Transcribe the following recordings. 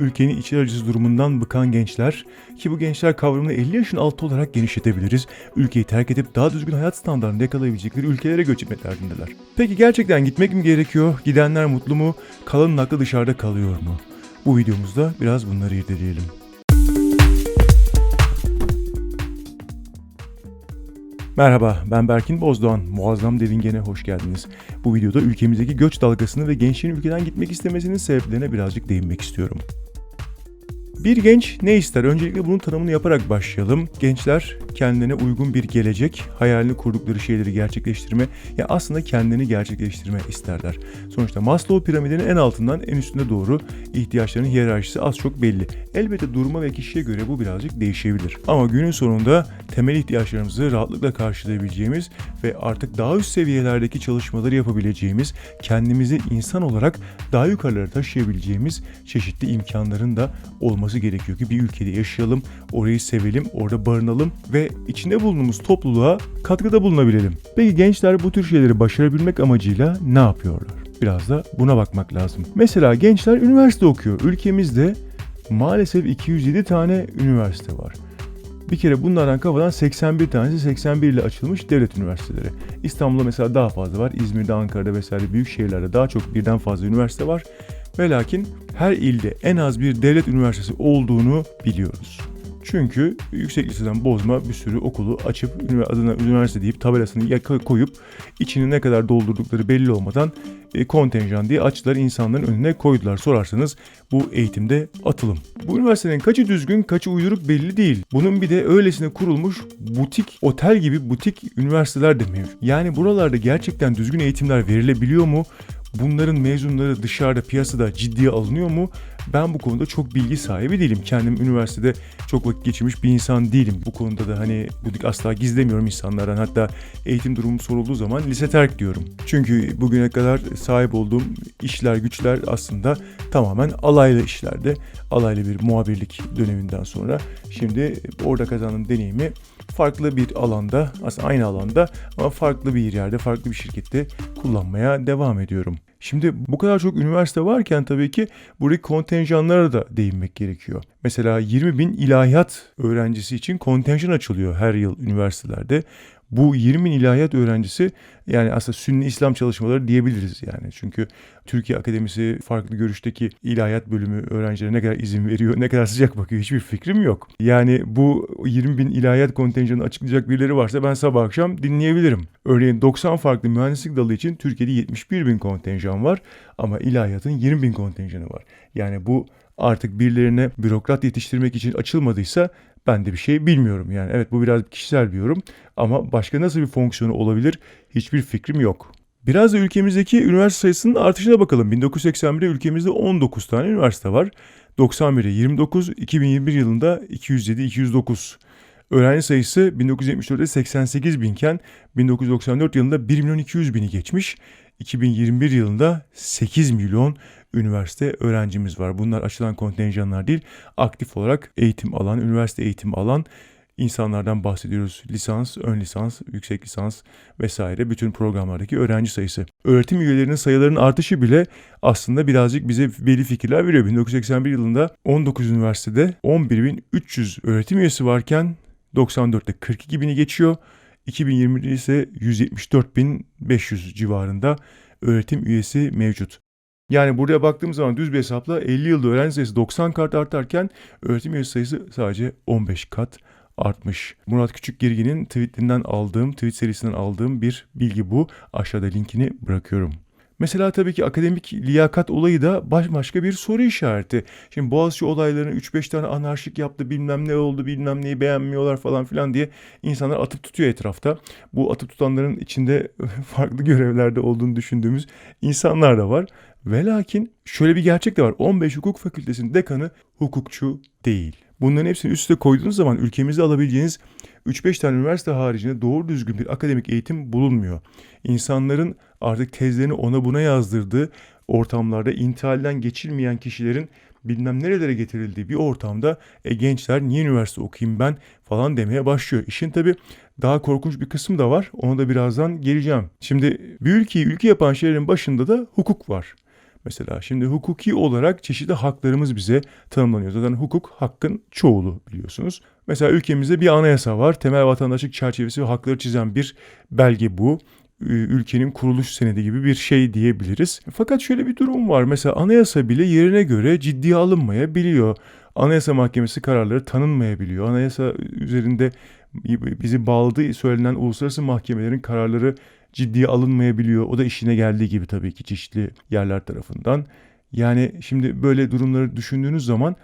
ülkenin içi acısı durumundan bıkan gençler ki bu gençler kavramını 50 yaşın altı olarak genişletebiliriz. Ülkeyi terk edip daha düzgün hayat standartını yakalayabilecekleri ülkelere göç etmek derdindeler. Peki gerçekten gitmek mi gerekiyor? Gidenler mutlu mu? Kalanın aklı dışarıda kalıyor mu? Bu videomuzda biraz bunları irdeleyelim. Merhaba, ben Berkin Bozdoğan. Muazzam Devingen'e hoş geldiniz. Bu videoda ülkemizdeki göç dalgasını ve gençlerin ülkeden gitmek istemesinin sebeplerine birazcık değinmek istiyorum. Bir genç ne ister? Öncelikle bunun tanımını yaparak başlayalım. Gençler kendine uygun bir gelecek, hayalini kurdukları şeyleri gerçekleştirme, ya aslında kendini gerçekleştirme isterler. Sonuçta Maslow piramidinin en altından en üstüne doğru ihtiyaçlarının hiyerarşisi az çok belli. Elbette duruma ve kişiye göre bu birazcık değişebilir. Ama günün sonunda temel ihtiyaçlarımızı rahatlıkla karşılayabileceğimiz ve artık daha üst seviyelerdeki çalışmaları yapabileceğimiz, kendimizi insan olarak daha yukarılara taşıyabileceğimiz çeşitli imkanların da olması gerekiyor ki bir ülkede yaşayalım, orayı sevelim, orada barınalım ve içinde bulunduğumuz topluluğa katkıda bulunabilelim. Peki gençler bu tür şeyleri başarabilmek amacıyla ne yapıyorlar? Biraz da buna bakmak lazım. Mesela gençler üniversite okuyor. Ülkemizde maalesef 207 tane üniversite var. Bir kere bunlardan kafadan 81 tanesi 81 ile açılmış devlet üniversiteleri. İstanbul'da mesela daha fazla var. İzmir'de, Ankara'da vesaire büyük şehirlerde daha çok birden fazla üniversite var. Ve lakin her ilde en az bir devlet üniversitesi olduğunu biliyoruz. Çünkü yüksek liseden bozma bir sürü okulu açıp adına üniversite deyip tabelasını yaka- koyup içini ne kadar doldurdukları belli olmadan e, kontenjan diye açtılar insanların önüne koydular. Sorarsanız bu eğitimde atılım. Bu üniversitenin kaçı düzgün kaçı uyduruk belli değil. Bunun bir de öylesine kurulmuş butik otel gibi butik üniversiteler de mevcut. Yani buralarda gerçekten düzgün eğitimler verilebiliyor mu? Bunların mezunları dışarıda piyasada ciddiye alınıyor mu? Ben bu konuda çok bilgi sahibi değilim. Kendim üniversitede çok vakit geçirmiş bir insan değilim. Bu konuda da hani bunu asla gizlemiyorum insanlardan. Hatta eğitim durumu sorulduğu zaman lise terk diyorum. Çünkü bugüne kadar sahip olduğum işler güçler aslında tamamen alaylı işlerde. Alaylı bir muhabirlik döneminden sonra. Şimdi orada kazandığım deneyimi farklı bir alanda, aslında aynı alanda ama farklı bir yerde, farklı bir şirkette kullanmaya devam ediyorum. Şimdi bu kadar çok üniversite varken tabii ki buradaki kontenjanlara da değinmek gerekiyor. Mesela 20 bin ilahiyat öğrencisi için kontenjan açılıyor her yıl üniversitelerde. Bu 20 bin ilahiyat öğrencisi yani aslında Sünni İslam çalışmaları diyebiliriz yani. Çünkü Türkiye Akademisi farklı görüşteki ilahiyat bölümü öğrencilere ne kadar izin veriyor, ne kadar sıcak bakıyor hiçbir fikrim yok. Yani bu 20 bin ilahiyat kontenjanını açıklayacak birileri varsa ben sabah akşam dinleyebilirim. Örneğin 90 farklı mühendislik dalı için Türkiye'de 71 bin kontenjan var ama ilahiyatın 20 bin kontenjanı var. Yani bu artık birilerine bürokrat yetiştirmek için açılmadıysa ben de bir şey bilmiyorum. Yani evet bu biraz kişisel bir yorum ama başka nasıl bir fonksiyonu olabilir hiçbir fikrim yok. Biraz da ülkemizdeki üniversite sayısının artışına bakalım. 1981'de ülkemizde 19 tane üniversite var. 91'de 29, 2021 yılında 207-209. Öğrenci sayısı 1974'te 88 binken 1994 yılında 1 milyon 200 bini geçmiş. 2021 yılında 8 milyon üniversite öğrencimiz var. Bunlar açılan kontenjanlar değil, aktif olarak eğitim alan, üniversite eğitimi alan insanlardan bahsediyoruz. Lisans, ön lisans, yüksek lisans vesaire bütün programlardaki öğrenci sayısı. Öğretim üyelerinin sayılarının artışı bile aslında birazcık bize belli fikirler veriyor. 1981 yılında 19 üniversitede 11.300 öğretim üyesi varken 94'te 42 bini geçiyor. 2020'de ise 174.500 civarında öğretim üyesi mevcut. Yani buraya baktığımız zaman düz bir hesapla 50 yılda öğrenci sayısı 90 kat artarken öğretim üyesi sayısı sadece 15 kat artmış. Murat Küçükgergin'in tweetinden aldığım, tweet serisinden aldığım bir bilgi bu. Aşağıda linkini bırakıyorum. Mesela tabii ki akademik liyakat olayı da başka bir soru işareti. Şimdi Boğaziçi olaylarını 3-5 tane anarşik yaptı bilmem ne oldu bilmem neyi beğenmiyorlar falan filan diye insanlar atıp tutuyor etrafta. Bu atıp tutanların içinde farklı görevlerde olduğunu düşündüğümüz insanlar da var. Ve lakin şöyle bir gerçek de var. 15 hukuk fakültesinin dekanı hukukçu değil. Bunların hepsini üst üste koyduğunuz zaman ülkemizde alabileceğiniz 3-5 tane üniversite haricinde doğru düzgün bir akademik eğitim bulunmuyor. İnsanların artık tezlerini ona buna yazdırdığı ortamlarda intihalden geçilmeyen kişilerin bilmem nerelere getirildiği bir ortamda e, gençler niye üniversite okuyayım ben falan demeye başlıyor. İşin tabi daha korkunç bir kısım da var. Ona da birazdan geleceğim. Şimdi bir ülkeyi ülke yapan şeylerin başında da hukuk var. Mesela şimdi hukuki olarak çeşitli haklarımız bize tanımlanıyor. Zaten hukuk hakkın çoğulu biliyorsunuz. Mesela ülkemizde bir anayasa var. Temel vatandaşlık çerçevesi ve hakları çizen bir belge bu ülkenin kuruluş senedi gibi bir şey diyebiliriz. Fakat şöyle bir durum var. Mesela anayasa bile yerine göre ciddiye alınmayabiliyor. Anayasa Mahkemesi kararları tanınmayabiliyor. Anayasa üzerinde bizi bağladığı söylenen uluslararası mahkemelerin kararları ciddiye alınmayabiliyor. O da işine geldiği gibi tabii ki çeşitli yerler tarafından. Yani şimdi böyle durumları düşündüğünüz zaman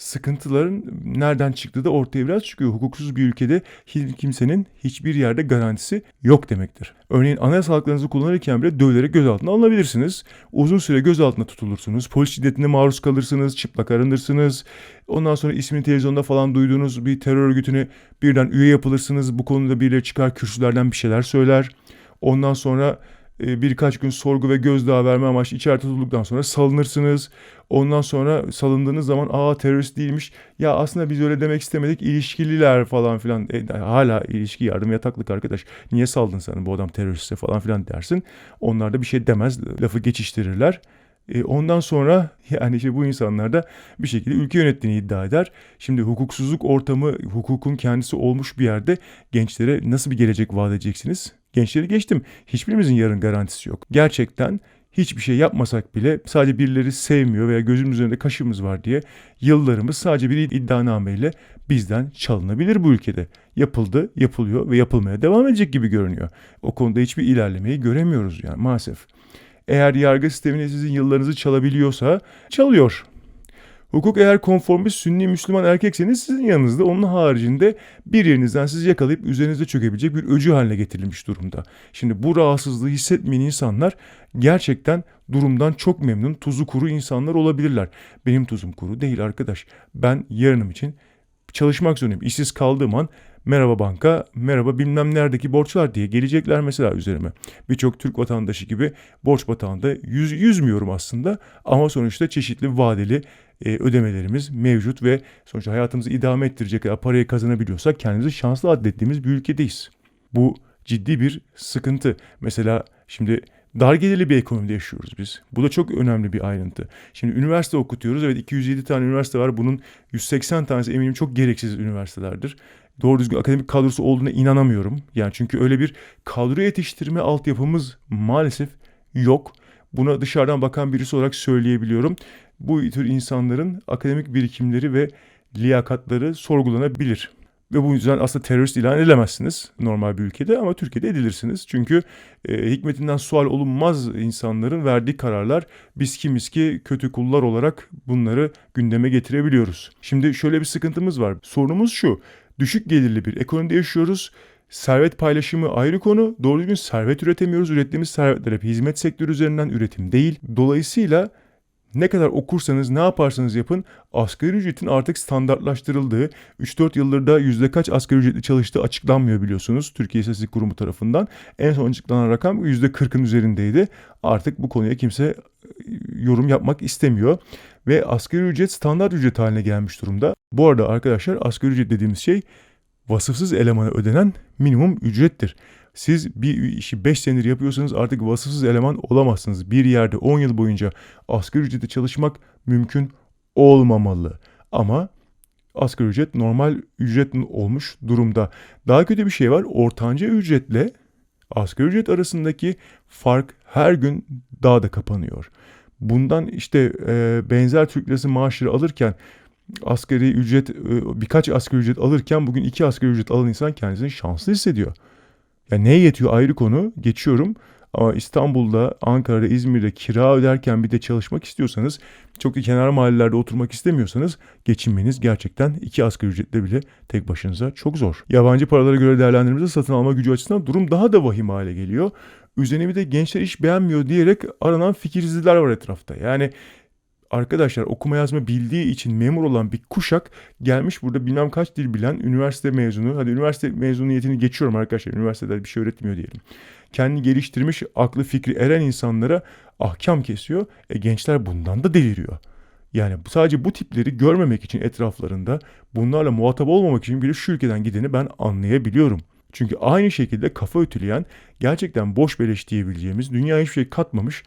sıkıntıların nereden çıktığı da ortaya biraz çıkıyor. Hukuksuz bir ülkede hiç kimsenin hiçbir yerde garantisi yok demektir. Örneğin anayasal haklarınızı kullanırken bile dövülerek gözaltına alınabilirsiniz. Uzun süre gözaltında tutulursunuz. Polis şiddetine maruz kalırsınız. Çıplak arınırsınız. Ondan sonra ismini televizyonda falan duyduğunuz bir terör örgütüne birden üye yapılırsınız. Bu konuda birileri çıkar kürsülerden bir şeyler söyler. Ondan sonra e, birkaç gün sorgu ve gözdağı verme amaçlı içeride tutulduktan sonra salınırsınız. Ondan sonra salındığınız zaman aa terörist değilmiş. Ya aslında biz öyle demek istemedik ilişkililer falan filan. E, hala ilişki yardım yataklık arkadaş. Niye saldın sen bu adam teröristse falan filan dersin. Onlar da bir şey demez lafı geçiştirirler. E, ondan sonra yani işte bu insanlar da bir şekilde ülke yönettiğini iddia eder. Şimdi hukuksuzluk ortamı, hukukun kendisi olmuş bir yerde gençlere nasıl bir gelecek vaat edeceksiniz? Gençleri geçtim. Hiçbirimizin yarın garantisi yok. Gerçekten hiçbir şey yapmasak bile sadece birileri sevmiyor veya gözümüz üzerinde kaşımız var diye yıllarımız sadece bir iddianameyle bizden çalınabilir bu ülkede. Yapıldı, yapılıyor ve yapılmaya devam edecek gibi görünüyor. O konuda hiçbir ilerlemeyi göremiyoruz yani maalesef. Eğer yargı sistemine sizin yıllarınızı çalabiliyorsa çalıyor. Hukuk eğer konformist sünni Müslüman erkekseniz sizin yanınızda onun haricinde bir yerinizden sizi yakalayıp üzerinize çökebilecek bir öcü haline getirilmiş durumda. Şimdi bu rahatsızlığı hissetmeyen insanlar gerçekten durumdan çok memnun tuzu kuru insanlar olabilirler. Benim tuzum kuru değil arkadaş. Ben yarınım için çalışmak zorundayım. İşsiz kaldığım an merhaba banka, merhaba bilmem neredeki borçlar diye gelecekler mesela üzerime. Birçok Türk vatandaşı gibi borç batağında yüz, yüzmüyorum aslında ama sonuçta çeşitli vadeli e, ödemelerimiz mevcut ve sonuçta hayatımızı idame ettirecek kadar parayı kazanabiliyorsak kendimizi şanslı addettiğimiz bir ülkedeyiz. Bu ciddi bir sıkıntı. Mesela şimdi dar gelirli bir ekonomide yaşıyoruz biz. Bu da çok önemli bir ayrıntı. Şimdi üniversite okutuyoruz. Evet 207 tane üniversite var. Bunun 180 tanesi eminim çok gereksiz üniversitelerdir. Doğru düzgün akademik kadrosu olduğuna inanamıyorum. Yani çünkü öyle bir kadro yetiştirme altyapımız maalesef yok. Buna dışarıdan bakan birisi olarak söyleyebiliyorum bu tür insanların akademik birikimleri ve liyakatları sorgulanabilir. Ve bu yüzden aslında terörist ilan edilemezsiniz normal bir ülkede ama Türkiye'de edilirsiniz. Çünkü e, hikmetinden sual olunmaz insanların verdiği kararlar biz kimiz ki kötü kullar olarak bunları gündeme getirebiliyoruz. Şimdi şöyle bir sıkıntımız var. Sorunumuz şu. Düşük gelirli bir ekonomide yaşıyoruz. Servet paylaşımı ayrı konu. Doğru düzgün servet üretemiyoruz. Ürettiğimiz servetler hep hizmet sektörü üzerinden üretim değil. Dolayısıyla ne kadar okursanız ne yaparsanız yapın asgari ücretin artık standartlaştırıldığı 3-4 yıldır da yüzde kaç asgari ücretli çalıştığı açıklanmıyor biliyorsunuz Türkiye İstatistik Kurumu tarafından. En son açıklanan rakam yüzde 40'ın üzerindeydi. Artık bu konuya kimse e, yorum yapmak istemiyor. Ve asgari ücret standart ücret haline gelmiş durumda. Bu arada arkadaşlar asgari ücret dediğimiz şey vasıfsız elemana ödenen minimum ücrettir. Siz bir işi 5 senedir yapıyorsanız artık vasıfsız eleman olamazsınız. Bir yerde 10 yıl boyunca asgari ücrete çalışmak mümkün olmamalı. Ama asgari ücret normal ücret olmuş durumda. Daha kötü bir şey var. Ortanca ücretle asgari ücret arasındaki fark her gün daha da kapanıyor. Bundan işte e, benzer Türk lirası maaşları alırken asgari ücret e, birkaç asgari ücret alırken bugün iki asgari ücret alan insan kendisini şanslı hissediyor. Yani neye yetiyor ayrı konu geçiyorum. Ama İstanbul'da, Ankara'da, İzmir'de kira öderken bir de çalışmak istiyorsanız, çok da kenar mahallelerde oturmak istemiyorsanız geçinmeniz gerçekten iki asgari ücretle bile tek başınıza çok zor. Yabancı paralara göre değerlendirmemizde satın alma gücü açısından durum daha da vahim hale geliyor. Üzerine bir de gençler iş beğenmiyor diyerek aranan fikirsizler var etrafta. Yani arkadaşlar okuma yazma bildiği için memur olan bir kuşak gelmiş burada bilmem kaç dil bilen üniversite mezunu. Hadi üniversite mezuniyetini geçiyorum arkadaşlar. Üniversitede bir şey öğretmiyor diyelim. Kendi geliştirmiş aklı fikri eren insanlara ahkam kesiyor. E gençler bundan da deliriyor. Yani sadece bu tipleri görmemek için etraflarında bunlarla muhatap olmamak için bile şu ülkeden gideni ben anlayabiliyorum. Çünkü aynı şekilde kafa ötüleyen gerçekten boş beleş diyebileceğimiz dünya hiçbir şey katmamış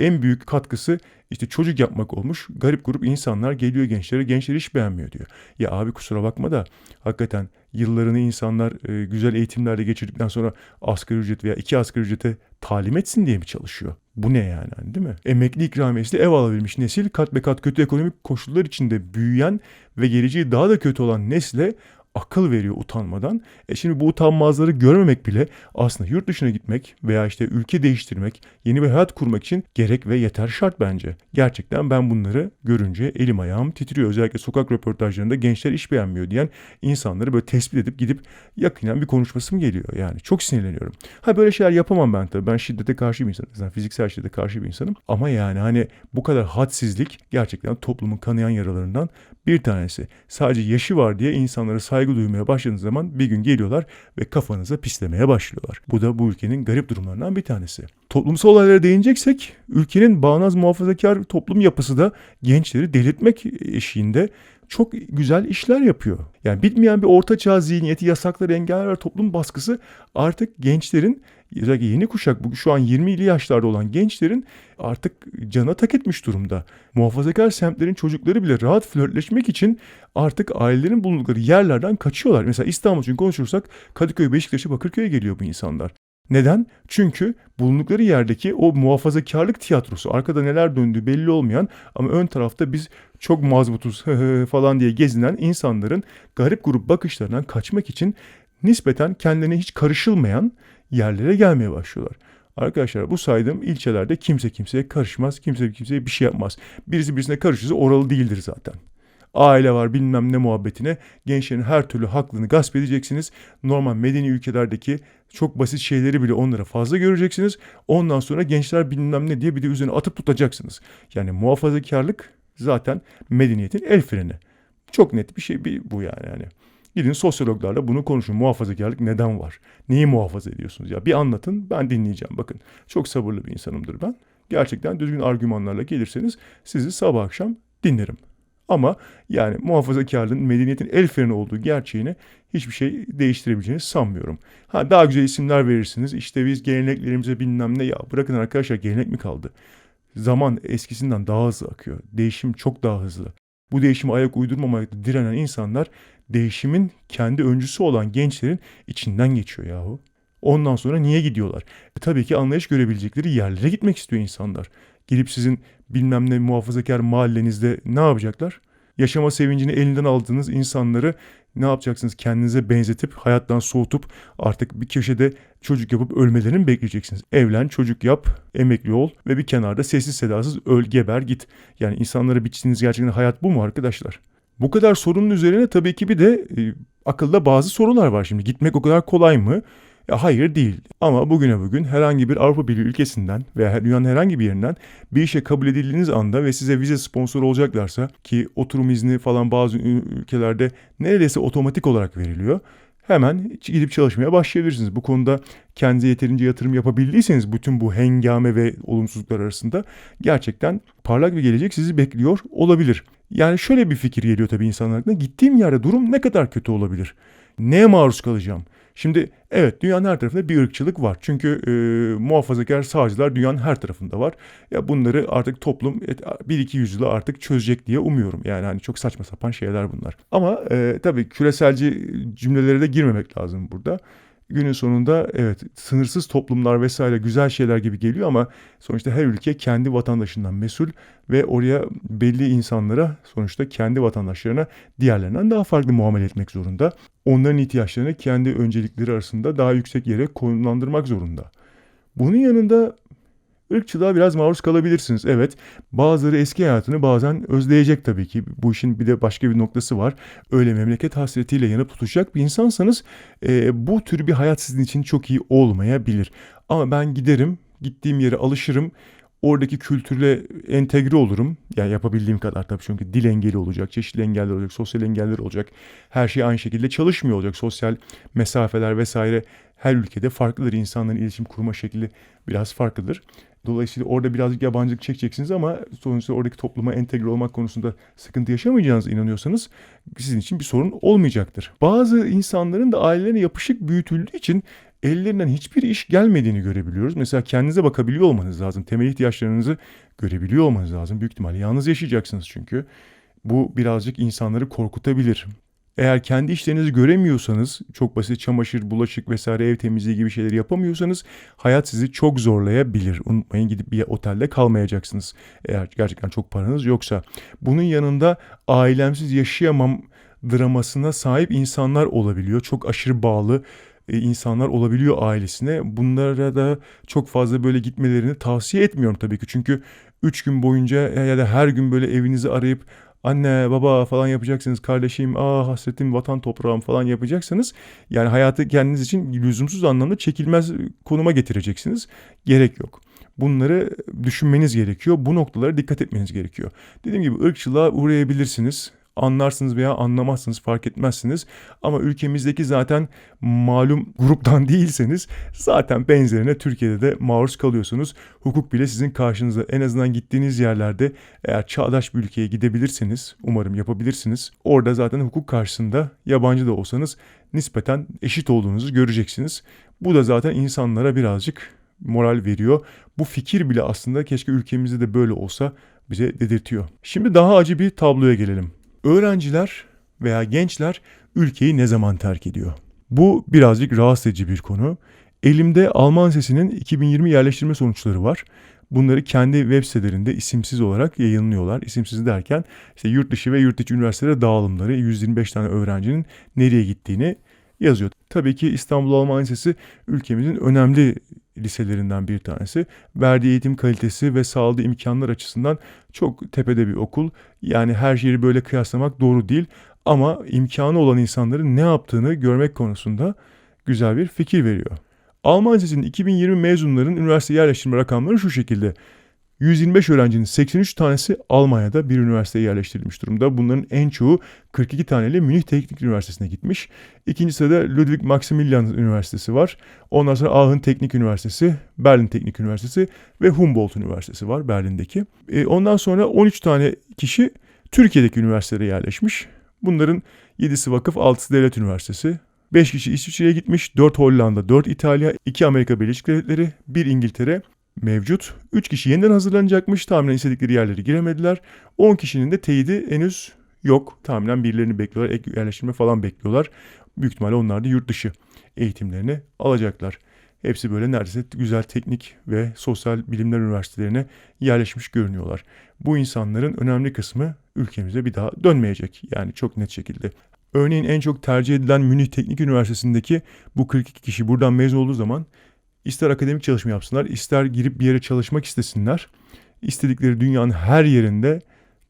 en büyük katkısı işte çocuk yapmak olmuş. Garip grup insanlar geliyor gençlere. Gençler hiç beğenmiyor diyor. Ya abi kusura bakma da hakikaten yıllarını insanlar e, güzel eğitimlerle geçirdikten sonra asgari ücret veya iki asgari ücrete talim etsin diye mi çalışıyor? Bu ne yani hani değil mi? Emekli ikramiyesiyle ev alabilmiş nesil kat be kat kötü ekonomik koşullar içinde büyüyen ve geleceği daha da kötü olan nesle akıl veriyor utanmadan. E şimdi bu utanmazları görmemek bile aslında yurt dışına gitmek veya işte ülke değiştirmek, yeni bir hayat kurmak için gerek ve yeter şart bence. Gerçekten ben bunları görünce elim ayağım titriyor. Özellikle sokak röportajlarında gençler iş beğenmiyor diyen insanları böyle tespit edip gidip yakinen bir konuşmasım geliyor. Yani çok sinirleniyorum. Ha böyle şeyler yapamam ben tabii. Ben şiddete karşı bir insanım. Zaten fiziksel şiddete karşı bir insanım. Ama yani hani bu kadar hadsizlik gerçekten toplumun kanayan yaralarından bir tanesi. Sadece yaşı var diye insanlara saygı duymaya başladığınız zaman bir gün geliyorlar ve kafanıza pislemeye başlıyorlar. Bu da bu ülkenin garip durumlarından bir tanesi. Toplumsal olaylara değineceksek ülkenin bağnaz muhafazakar toplum yapısı da gençleri delirtmek eşiğinde çok güzel işler yapıyor. Yani bitmeyen bir orta çağ zihniyeti, yasaklar, engeller toplum baskısı artık gençlerin özellikle yeni kuşak bu şu an 20'li yaşlarda olan gençlerin artık cana tak etmiş durumda. Muhafazakar semtlerin çocukları bile rahat flörtleşmek için artık ailelerin bulundukları yerlerden kaçıyorlar. Mesela İstanbul için konuşursak Kadıköy, Beşiktaş'a, Bakırköy'e geliyor bu insanlar. Neden? Çünkü bulundukları yerdeki o muhafazakarlık tiyatrosu arkada neler döndüğü belli olmayan ama ön tarafta biz çok mazbutuz falan diye gezinen insanların garip grup bakışlarından kaçmak için nispeten kendilerine hiç karışılmayan yerlere gelmeye başlıyorlar. Arkadaşlar bu saydığım ilçelerde kimse kimseye karışmaz, kimse kimseye bir şey yapmaz. Birisi birisine karışırsa oralı değildir zaten aile var bilmem ne muhabbetine gençlerin her türlü hakkını gasp edeceksiniz. Normal medeni ülkelerdeki çok basit şeyleri bile onlara fazla göreceksiniz. Ondan sonra gençler bilmem ne diye bir de üzerine atıp tutacaksınız. Yani muhafazakarlık zaten medeniyetin el freni. Çok net bir şey bu yani. yani. Gidin sosyologlarla bunu konuşun. Muhafazakarlık neden var? Neyi muhafaza ediyorsunuz ya? Bir anlatın ben dinleyeceğim. Bakın çok sabırlı bir insanımdır ben. Gerçekten düzgün argümanlarla gelirseniz sizi sabah akşam dinlerim. Ama yani muhafazakarlığın medeniyetin el freni olduğu gerçeğini hiçbir şey değiştirebileceğini sanmıyorum. Ha daha güzel isimler verirsiniz. İşte biz geleneklerimize bilmem ne ya bırakın arkadaşlar gelenek mi kaldı? Zaman eskisinden daha hızlı akıyor. Değişim çok daha hızlı. Bu değişime ayak uydurmamakta direnen insanlar değişimin kendi öncüsü olan gençlerin içinden geçiyor yahu. Ondan sonra niye gidiyorlar? E, tabii ki anlayış görebilecekleri yerlere gitmek istiyor insanlar. Gelip sizin bilmem ne muhafazakar mahallenizde ne yapacaklar? Yaşama sevincini elinden aldığınız insanları ne yapacaksınız? Kendinize benzetip hayattan soğutup artık bir köşede çocuk yapıp ölmelerini mi bekleyeceksiniz? Evlen, çocuk yap, emekli ol ve bir kenarda sessiz sedasız öl, geber, git. Yani insanlara biçtiğiniz gerçekten hayat bu mu arkadaşlar? Bu kadar sorunun üzerine tabii ki bir de e, akılda bazı sorular var şimdi. Gitmek o kadar kolay mı? Ya hayır değil. Ama bugüne bugün herhangi bir Avrupa Birliği ülkesinden veya dünyanın herhangi bir yerinden bir işe kabul edildiğiniz anda ve size vize sponsoru olacaklarsa ki oturum izni falan bazı ülkelerde neredeyse otomatik olarak veriliyor. Hemen gidip çalışmaya başlayabilirsiniz. Bu konuda kendinize yeterince yatırım yapabildiyseniz bütün bu hengame ve olumsuzluklar arasında gerçekten parlak bir gelecek sizi bekliyor olabilir. Yani şöyle bir fikir geliyor tabii insanlar aklına. Gittiğim yerde durum ne kadar kötü olabilir? Neye maruz kalacağım? Şimdi evet dünyanın her tarafında bir ırkçılık var. Çünkü e, muhafazakar sağcılar dünyanın her tarafında var. Ya bunları artık toplum bir iki yüzyıla artık çözecek diye umuyorum. Yani hani çok saçma sapan şeyler bunlar. Ama e, tabii küreselci cümlelere de girmemek lazım burada günün sonunda evet sınırsız toplumlar vesaire güzel şeyler gibi geliyor ama sonuçta her ülke kendi vatandaşından mesul ve oraya belli insanlara sonuçta kendi vatandaşlarına diğerlerinden daha farklı muamele etmek zorunda. Onların ihtiyaçlarını kendi öncelikleri arasında daha yüksek yere konumlandırmak zorunda. Bunun yanında Irkçılığa biraz maruz kalabilirsiniz. Evet bazıları eski hayatını bazen özleyecek tabii ki. Bu işin bir de başka bir noktası var. Öyle memleket hasretiyle yanıp tutacak bir insansanız e, bu tür bir hayat sizin için çok iyi olmayabilir. Ama ben giderim, gittiğim yere alışırım. Oradaki kültürle entegre olurum. Yani yapabildiğim kadar tabii çünkü dil engeli olacak, çeşitli engeller olacak, sosyal engeller olacak. Her şey aynı şekilde çalışmıyor olacak. Sosyal mesafeler vesaire her ülkede farklıdır. İnsanların iletişim kurma şekli biraz farklıdır. Dolayısıyla orada birazcık yabancılık çekeceksiniz ama sonuçta oradaki topluma entegre olmak konusunda sıkıntı yaşamayacağınızı inanıyorsanız sizin için bir sorun olmayacaktır. Bazı insanların da ailelerine yapışık büyütüldüğü için ellerinden hiçbir iş gelmediğini görebiliyoruz. Mesela kendinize bakabiliyor olmanız lazım. Temel ihtiyaçlarınızı görebiliyor olmanız lazım. Büyük ihtimalle yalnız yaşayacaksınız çünkü. Bu birazcık insanları korkutabilir. Eğer kendi işlerinizi göremiyorsanız, çok basit çamaşır, bulaşık vesaire ev temizliği gibi şeyleri yapamıyorsanız hayat sizi çok zorlayabilir. Unutmayın gidip bir otelde kalmayacaksınız. Eğer gerçekten çok paranız yoksa. Bunun yanında ailemsiz yaşayamam dramasına sahip insanlar olabiliyor. Çok aşırı bağlı insanlar olabiliyor ailesine. Bunlara da çok fazla böyle gitmelerini tavsiye etmiyorum tabii ki. Çünkü 3 gün boyunca ya da her gün böyle evinizi arayıp anne baba falan yapacaksınız kardeşim ah hasretim vatan toprağım falan yapacaksanız yani hayatı kendiniz için lüzumsuz anlamda çekilmez konuma getireceksiniz. Gerek yok. Bunları düşünmeniz gerekiyor. Bu noktalara dikkat etmeniz gerekiyor. Dediğim gibi ırkçılığa uğrayabilirsiniz anlarsınız veya anlamazsınız fark etmezsiniz. Ama ülkemizdeki zaten malum gruptan değilseniz zaten benzerine Türkiye'de de maruz kalıyorsunuz. Hukuk bile sizin karşınızda en azından gittiğiniz yerlerde eğer çağdaş bir ülkeye gidebilirsiniz umarım yapabilirsiniz. Orada zaten hukuk karşısında yabancı da olsanız nispeten eşit olduğunuzu göreceksiniz. Bu da zaten insanlara birazcık moral veriyor. Bu fikir bile aslında keşke ülkemizde de böyle olsa bize dedirtiyor. Şimdi daha acı bir tabloya gelelim. Öğrenciler veya gençler ülkeyi ne zaman terk ediyor? Bu birazcık rahatsız edici bir konu. Elimde Alman Sesi'nin 2020 yerleştirme sonuçları var. Bunları kendi web sitelerinde isimsiz olarak yayınlıyorlar. İsimsiz derken işte yurt dışı ve yurt içi üniversitelere dağılımları 125 tane öğrencinin nereye gittiğini yazıyor. Tabii ki İstanbul Alman Lisesi ülkemizin önemli liselerinden bir tanesi. Verdiği eğitim kalitesi ve sağladığı imkanlar açısından çok tepede bir okul. Yani her şeyi böyle kıyaslamak doğru değil ama imkanı olan insanların ne yaptığını görmek konusunda güzel bir fikir veriyor. Alman Lisesi'nin 2020 mezunların üniversite yerleştirme rakamları şu şekilde. 125 öğrencinin 83 tanesi Almanya'da bir üniversiteye yerleştirilmiş durumda. Bunların en çoğu 42 taneli Münih Teknik Üniversitesi'ne gitmiş. İkinci sırada Ludwig Maximilian Üniversitesi var. Ondan sonra Aachen Teknik Üniversitesi, Berlin Teknik Üniversitesi ve Humboldt Üniversitesi var Berlin'deki. E, ondan sonra 13 tane kişi Türkiye'deki üniversitelere yerleşmiş. Bunların 7'si vakıf, 6'sı devlet üniversitesi. 5 kişi İsviçre'ye gitmiş, 4 Hollanda, 4 İtalya, 2 Amerika Birleşik Devletleri, 1 İngiltere, mevcut. 3 kişi yeniden hazırlanacakmış. Tahminen istedikleri yerleri giremediler. 10 kişinin de teyidi henüz yok. Tahminen birilerini bekliyorlar. Ek yerleştirme falan bekliyorlar. Büyük ihtimalle onlar da yurt dışı eğitimlerini alacaklar. Hepsi böyle neredeyse güzel teknik ve sosyal bilimler üniversitelerine yerleşmiş görünüyorlar. Bu insanların önemli kısmı ülkemize bir daha dönmeyecek. Yani çok net şekilde. Örneğin en çok tercih edilen Münih Teknik Üniversitesi'ndeki bu 42 kişi buradan mezun olduğu zaman İster akademik çalışma yapsınlar, ister girip bir yere çalışmak istesinler. İstedikleri dünyanın her yerinde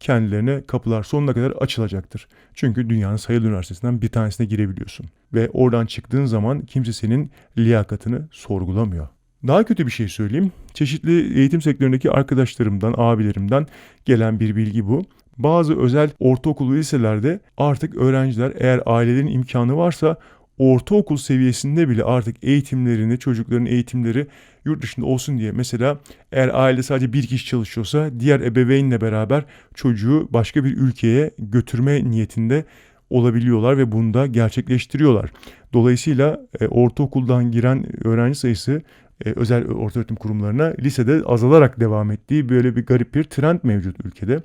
kendilerine kapılar sonuna kadar açılacaktır. Çünkü dünyanın sayılı üniversitesinden bir tanesine girebiliyorsun. Ve oradan çıktığın zaman kimse senin liyakatını sorgulamıyor. Daha kötü bir şey söyleyeyim. Çeşitli eğitim sektöründeki arkadaşlarımdan, abilerimden gelen bir bilgi bu. Bazı özel ortaokul liselerde artık öğrenciler eğer ailelerin imkanı varsa ortaokul seviyesinde bile artık eğitimlerini, çocukların eğitimleri yurt dışında olsun diye mesela eğer ailede sadece bir kişi çalışıyorsa diğer ebeveynle beraber çocuğu başka bir ülkeye götürme niyetinde olabiliyorlar ve bunu da gerçekleştiriyorlar. Dolayısıyla e, ortaokuldan giren öğrenci sayısı e, özel ortaöğretim kurumlarına lisede azalarak devam ettiği böyle bir garip bir trend mevcut ülkede.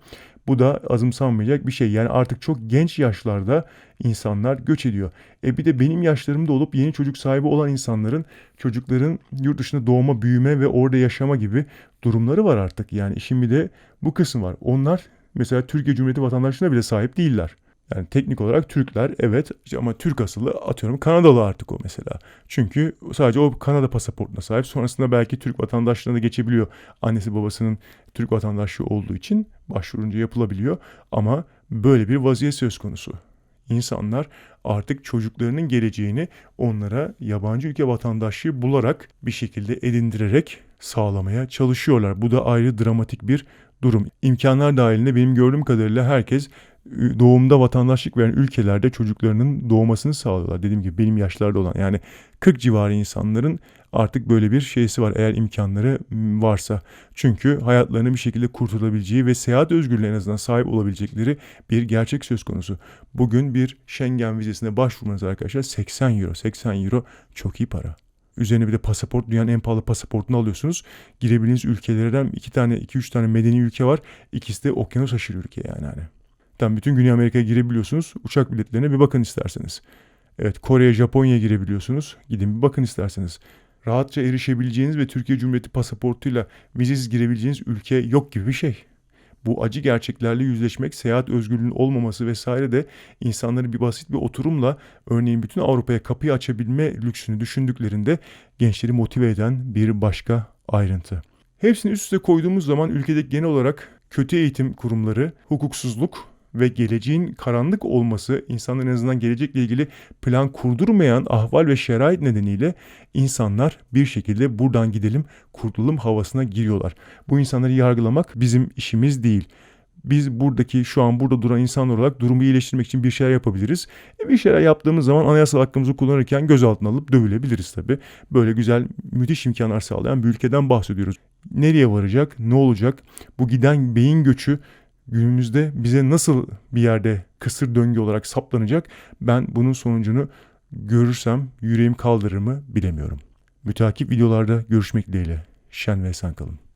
Bu da azımsanmayacak bir şey. Yani artık çok genç yaşlarda insanlar göç ediyor. E bir de benim yaşlarımda olup yeni çocuk sahibi olan insanların çocukların yurt dışında doğma, büyüme ve orada yaşama gibi durumları var artık. Yani işin bir de bu kısım var. Onlar mesela Türkiye Cumhuriyeti vatandaşlığına bile sahip değiller. Yani teknik olarak Türkler evet ama Türk asıllı atıyorum Kanadalı artık o mesela. Çünkü sadece o Kanada pasaportuna sahip. Sonrasında belki Türk vatandaşlığına da geçebiliyor. Annesi babasının Türk vatandaşlığı olduğu için başvurunca yapılabiliyor. Ama böyle bir vaziyet söz konusu. İnsanlar artık çocuklarının geleceğini onlara yabancı ülke vatandaşlığı bularak bir şekilde edindirerek sağlamaya çalışıyorlar. Bu da ayrı dramatik bir durum. İmkanlar dahilinde benim gördüğüm kadarıyla herkes doğumda vatandaşlık veren ülkelerde çocuklarının doğmasını sağlıyorlar. Dediğim gibi benim yaşlarda olan yani 40 civarı insanların artık böyle bir şeysi var eğer imkanları varsa. Çünkü hayatlarını bir şekilde kurtulabileceği ve seyahat özgürlüğüne azından sahip olabilecekleri bir gerçek söz konusu. Bugün bir Schengen vizesine başvurmanız arkadaşlar 80 euro. 80 euro çok iyi para. Üzerine bir de pasaport. Dünyanın en pahalı pasaportunu alıyorsunuz. Girebildiğiniz ülkelerden iki tane, iki üç tane medeni ülke var. İkisi de okyanus aşırı ülke yani hani. Tam bütün Güney Amerika'ya girebiliyorsunuz. Uçak biletlerine bir bakın isterseniz. Evet Kore'ye, Japonya'ya girebiliyorsunuz. Gidin bir bakın isterseniz. Rahatça erişebileceğiniz ve Türkiye Cumhuriyeti pasaportuyla vizesiz girebileceğiniz ülke yok gibi bir şey. Bu acı gerçeklerle yüzleşmek, seyahat özgürlüğünün olmaması vesaire de insanları bir basit bir oturumla örneğin bütün Avrupa'ya kapıyı açabilme lüksünü düşündüklerinde gençleri motive eden bir başka ayrıntı. Hepsini üst üste koyduğumuz zaman ülkedeki genel olarak kötü eğitim kurumları, hukuksuzluk ve geleceğin karanlık olması insanların en azından gelecekle ilgili plan kurdurmayan ahval ve şerait nedeniyle insanlar bir şekilde buradan gidelim kurtulalım havasına giriyorlar. Bu insanları yargılamak bizim işimiz değil. Biz buradaki şu an burada duran insanlar olarak durumu iyileştirmek için bir şeyler yapabiliriz. E bir şeyler yaptığımız zaman anayasal hakkımızı kullanırken gözaltına alıp dövülebiliriz tabii. Böyle güzel müthiş imkanlar sağlayan bir ülkeden bahsediyoruz. Nereye varacak, ne olacak? Bu giden beyin göçü günümüzde bize nasıl bir yerde kısır döngü olarak saplanacak ben bunun sonucunu görürsem yüreğim kaldırır mı bilemiyorum. Mütakip videolarda görüşmek dileğiyle. Şen ve esen kalın.